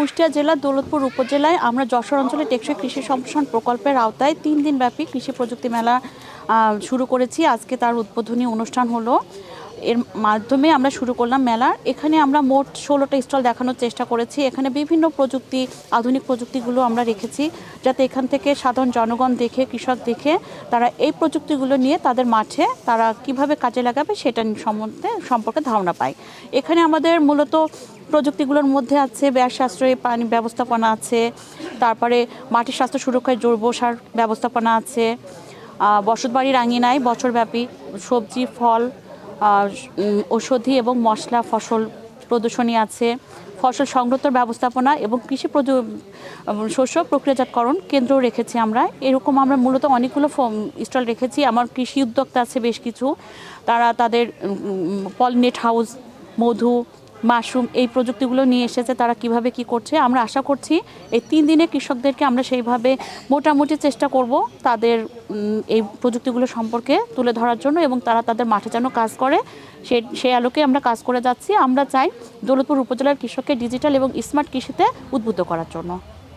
কুষ্টিয়া জেলার দৌলতপুর উপজেলায় আমরা যশোর অঞ্চলে টেকসই কৃষি সম্প্রসারণ প্রকল্পের আওতায় তিন দিনব্যাপী কৃষি প্রযুক্তি মেলা শুরু করেছি। আজকে তার উদ্বোধনী অনুষ্ঠান হলো। এর মাধ্যমে আমরা শুরু করলাম মেলা। এখানে আমরা মোট ষোলোটা স্টল দেখানোর চেষ্টা করেছি। এখানে বিভিন্ন প্রযুক্তি, আধুনিক প্রযুক্তিগুলো আমরা রেখেছি যাতে এখান থেকে সাধারণ জনগণ দেখে, কৃষক দেখে তারা এই প্রযুক্তিগুলো নিয়ে তাদের মাঠে তারা কীভাবে কাজে লাগাবে সেটা সম্বন্ধে সম্পর্কে ধারণা পায়। এখানে আমাদের মূলত প্রযুক্তিগুলোর মধ্যে আছে ব্যাস সাশ্রয়ী পানি ব্যবস্থাপনা আছে, তারপরে মাটির স্বাস্থ্য সুরক্ষায় জৈব সার ব্যবস্থাপনা আছে বসতবাড়ির আঙিনায় বছরব্যাপী সবজি, ফল ঔষধি এবং মশলা, ফসল প্রদর্শনী আছে। ফসল সংরক্ষণ ব্যবস্থাপনা এবং কৃষি শস্য প্রক্রিয়াজাতকরণ কেন্দ্র রেখেছি আমরা। এরকম আমরা মূলত অনেকগুলো স্টল রেখেছি। আমার কৃষি উদ্যোক্তা আছে বেশ কিছু। তারা তাদের পলনেট হাউস, মধু মাশরুম এই প্রযুক্তিগুলো নিয়ে এসেছে, তারা কীভাবে কি করছে? আমরা আশা করছি এই তিন দিনে কৃষকদেরকে আমরা সেইভাবে মোটামুটি চেষ্টা করব তাদের এই প্রযুক্তিগুলো সম্পর্কে তুলে ধরার জন্য এবং তারা তাদের মাঠে যেন কাজ করে। সে সেই আলোকে আমরা কাজ করে যাচ্ছি। আমরা চাই দৌলতপুর উপজেলার কৃষককে ডিজিটাল এবং স্মার্ট কৃষিতে উদ্বুদ্ধ করার জন্য।